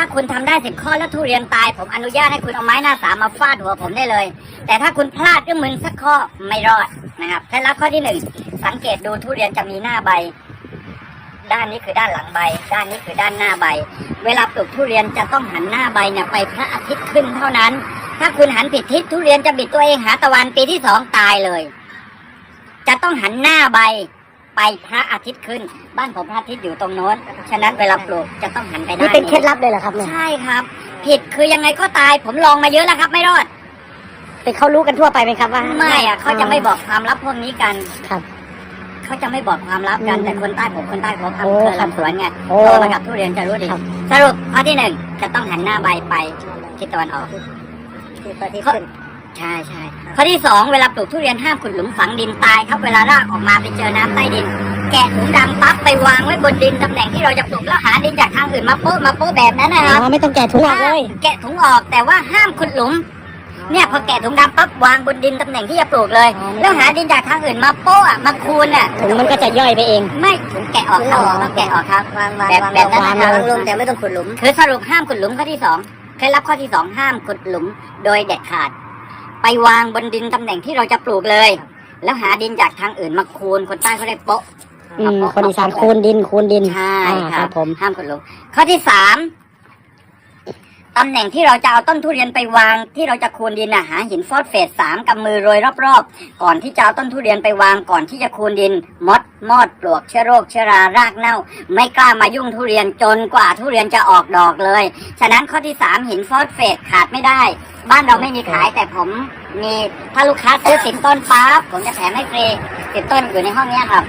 ถ้าคุณทำได้สิบข้อแล้วทุเรียนตาย ผมอนุญาตให้คุณเอาไม้หน้าสามมาฟาดหัวผมได้เลย แต่ถ้าคุณพลาดเรื่องมึนสักข้อไม่รอดนะครับเคล็ดลับข้อที่หนึ่งสังเกตดูทุเรียนจะมีหน้าใบ ด้านนี้คือด้านหลังใบ ด้านนี้คือด้านหน้าใบ เวลาปลูกทุเรียนจะต้องหันหน้าใบเนี่ยไปพระอาทิตย์ขึ้นเท่านั้น ถ้าคุณหันผิดทิศทุเรียนจะบิดตัวเองหาตะวันปีที่สองตายเลย จะต้องหันหน้าใบ ไปพระอาทิตย์ขึ้น บ้านผมพระอาทิตย์อยู่ตรงโน้น ฉะนั้นเวลาปลูกจะต้องหันไปด้านนี่เป็นเคล็ดลับเลยเหรอครับเนี่ยใช่ครับ ผิดคือยังไงก็ตายผมลองมาเยอะแล้วครับ ไม่รอดเป็นเขารู้กันทั่วไปไหมครับว่าไม่อะเขาจะไม่บอกความลับพวกนี้กันครับเขาจะไม่บอกความลับกันอืมแต่คนใต้ผมคนใต้ผมโอ้ทำเครือครับลำสวนไงโอ้โตมากับทุเรียนจะรู้ดีครับสรุปข้อที่หนึ่งจะต้องหันหน้าใบไปทิศตะวันออกข้อ ใช่ใช่ข้อที่สองเวลาปลูกทุเรียนห้ามขุดหลุมฝังดินตายครับเวลารากออกมาไปเจอน้ำใต้ดิน แกะถุงดำปั๊บไปวางไว้บนดินตำแหน่งที่เราจะปลูกแล้วหาดินจากทางอื่นมาโป๊ะมาโป๊ะแบบนั้นนะครับอ๋อไม่ต้องแกะถุงออกเลย แกะถุงออกแต่ว่าห้ามขุดหลุมเนี่ยพอแกะถุงดำปั๊บวางบนดินตำแหน่งที่จะปลูกเลยอ๋อไม่แล้วหาดินจากทางอื่นมาโป๊ะอะมาคูณอะถุงมันก็จะย่อยไปเอง ไม่ถุงแกะออกครับต้องแกะออกครับวางวางแบบวางแบบนั้นวางนะครับวางลงแต่ไม่ต้องขุดหลุม คือสรุปห้ามขุดหลุมข้อที่สองเคล็ดลับข้อที่สองห้ามขุดหลุมโดยเด็ดขาด ไปวางบนดินตำแหน่งที่เราจะปลูกเลย แล้วหาดินจากทางอื่นมาคูณคนใต้เขาเรียกโป๊ะอืมคนอีสานคูณดินคูณดินใช่อ่าคครัรับบผมห้ามขุดหลุมข้อที่สามตำแหน่งที่เราจะเอาต้นทุเรียนไปวางที่เราจะคูณดินน่ะหาหินฟอสเฟตสามกำมือโรยรอบๆ ก่อนที่จะเอาต้นทุเรียนไปวางก่อนที่จะคูณดิน มดมอดปลวกเชื้อโรคเชื้อรารากเน่า ไม่กล้ามายุ่งทุเรียนจนกว่าทุเรียนจะออกดอกเลย ฉะนั้นข้อที่สามหินฟอสเฟตขาดไม่ได้ บ้านเราไม่มีขายแต่ผมมีถ้าลูกค้าซื้อสิบต้นปั๊บผมจะแถมให้ฟรีสิบต้นอยู่ในห้องเนี้ยครับ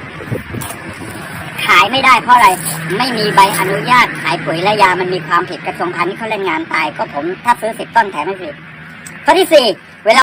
ขายไม่ได้เพราะอะไร ไม่มีใบอนุญาตขายปุ๋ยและยามันมีความผิดกระทรวงพาณิชย์เขาเล่นงานตาย ก็ผมถ้าซื้อสิบต้นแถมให้ฟรีข้อที่สี่เวลา